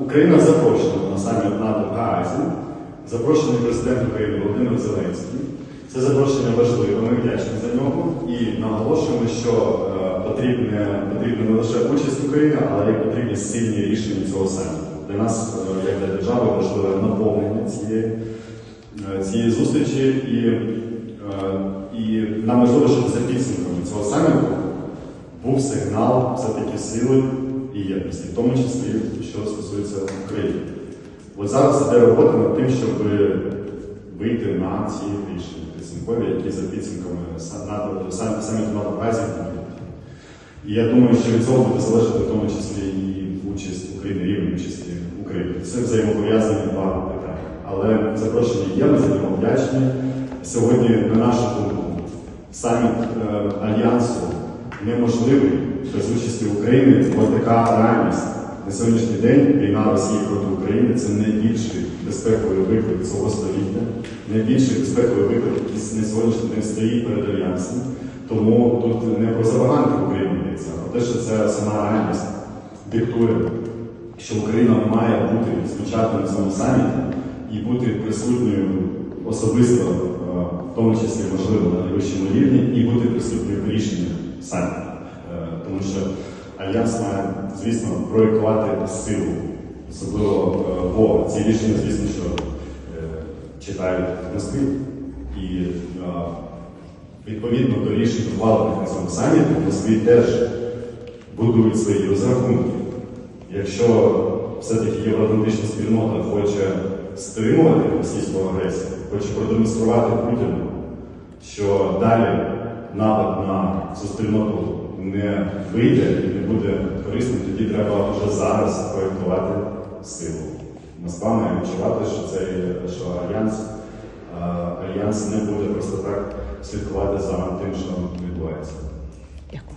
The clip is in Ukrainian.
Україна запрошена на саміт НАТО в Гаазі. Запрошений президент України Володимир Зеленський. Це запрошення важливе, ми вдячні за нього і наголошуємо, що е, потрібне, потрібна не лише участь України, але й потрібні сильні рішення цього саміту. Для нас, е, як для держави, важливе наповнення цієї, е, цієї зустрічі, і, і нам важливо, щоб за підсумками цього саміту був сигнал все-таки сили і єдності, в тому числі, що стосується України. От зараз іде робота над тим, щоб вийти на ці рішення підсумкові, які за підсумками саміту НАТО Азії будуть. І я думаю, що від цього буде залежати в тому числі і участь України, рівень участі України. Це взаємопов'язані два питання. Але запрошення є, ми за нього вдячні. Сьогодні, на нашу думку, саміт е, Альянсу неможливий без участі України, бо така реальність. На сьогоднішній день війна Росії проти України це найбільший безпековий виклик цього століття, найбільший безпековий виклик, який на сьогоднішній день стоїть перед альянсом. Тому тут не про забаганки України йдеться, а про те, що це сама реальність диктує, що Україна має бути спочатку на цьому саміті і бути присутньою особисто, е, в тому числі можливо на найвищому рівні, і бути присутньою в рішеннях саміту. Е, Тому що альянс має, звісно, проєктувати силу, особливо е, бо ці рішення, звісно, що е, читають Москві. І відповідно до рішень, ухвалених на цьому саміті, в Москві теж будують свої розрахунки. Якщо все-таки євроатлантична спільнота хоче стримувати російську агресію, хоче продемонструвати Путіну, що далі напад на цю спільноту не вийде і не буде корисним, тоді треба вже зараз проєктувати силу. Москва відчувати, що цей що альянс, альянс не буде просто так слідкувати за тим, що відбувається. Дякую.